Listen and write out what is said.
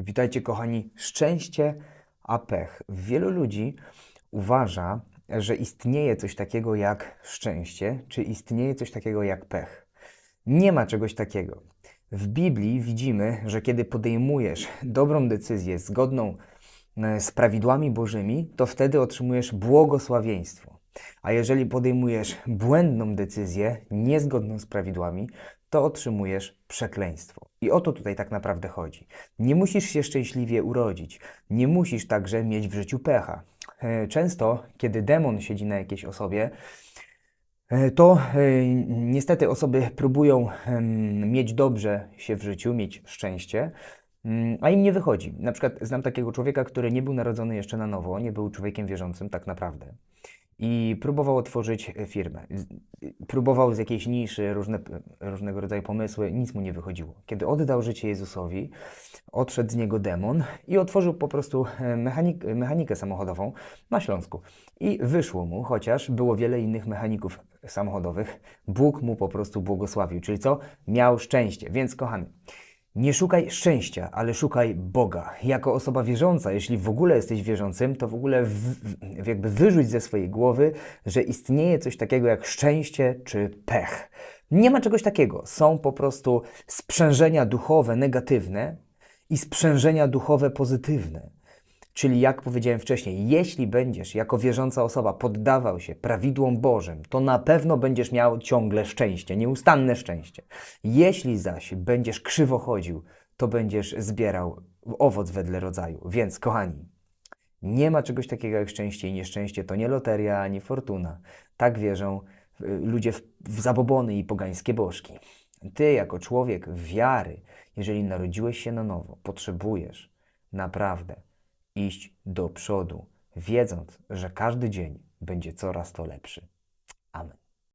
Witajcie, kochani. Szczęście, a pech. Wielu ludzi uważa, że istnieje coś takiego jak szczęście, czy istnieje coś takiego jak pech. Nie ma czegoś takiego. W Biblii widzimy, że kiedy podejmujesz dobrą decyzję zgodną e, z prawidłami Bożymi, to wtedy otrzymujesz błogosławieństwo. A jeżeli podejmujesz błędną decyzję, niezgodną z prawidłami, to otrzymujesz przekleństwo. I o to tutaj tak naprawdę chodzi. Nie musisz się szczęśliwie urodzić, nie musisz także mieć w życiu pecha. E, Często, kiedy demon siedzi na jakiejś osobie, e, to e, niestety osoby próbują mieć dobrze się w życiu, mieć szczęście, mm, a im nie wychodzi. Na przykład znam takiego człowieka, który nie był narodzony jeszcze na nowo, nie był człowiekiem wierzącym tak naprawdę. I próbował otworzyć e, firmę. Z- Próbował z jakiejś niszy, różne, różnego rodzaju pomysły, nic mu nie wychodziło. Kiedy oddał życie Jezusowi, odszedł z niego demon i otworzył po prostu e, mechanik, mechanikę samochodową na Śląsku. I wyszło mu, chociaż było wiele innych mechaników samochodowych, Bóg mu po prostu błogosławił. Czyli co? Miał szczęście. Więc kochany, nie szukaj szczęścia, ale szukaj Boga. Jako osoba wierząca, jeśli w ogóle jesteś wierzącym, to w ogóle w, jakby wyrzuć ze swojej głowy, że istnieje coś takiego jak szczęście czy pech. Nie ma czegoś takiego. Są po prostu sprzężenia duchowe negatywne i sprzężenia duchowe pozytywne. Czyli jak powiedziałem wcześniej, jeśli będziesz jako wierząca osoba poddawał się prawidłom Bożym, to na pewno będziesz miał ciągle szczęście, nieustanne szczęście. Jeśli zaś będziesz krzywo chodził, to będziesz zbierał owoc wedle rodzaju. Więc kochani, nie ma czegoś takiego jak szczęście i nieszczęście. To nie loteria ani fortuna. Tak wierzą y, ludzie w, w zabobony i pogańskie bożki. Ty, jako człowiek wiary, jeżeli narodziłeś się na nowo, potrzebujesz naprawdę iść do przodu, wiedząc, że każdy dzień będzie coraz to lepszy. Amen.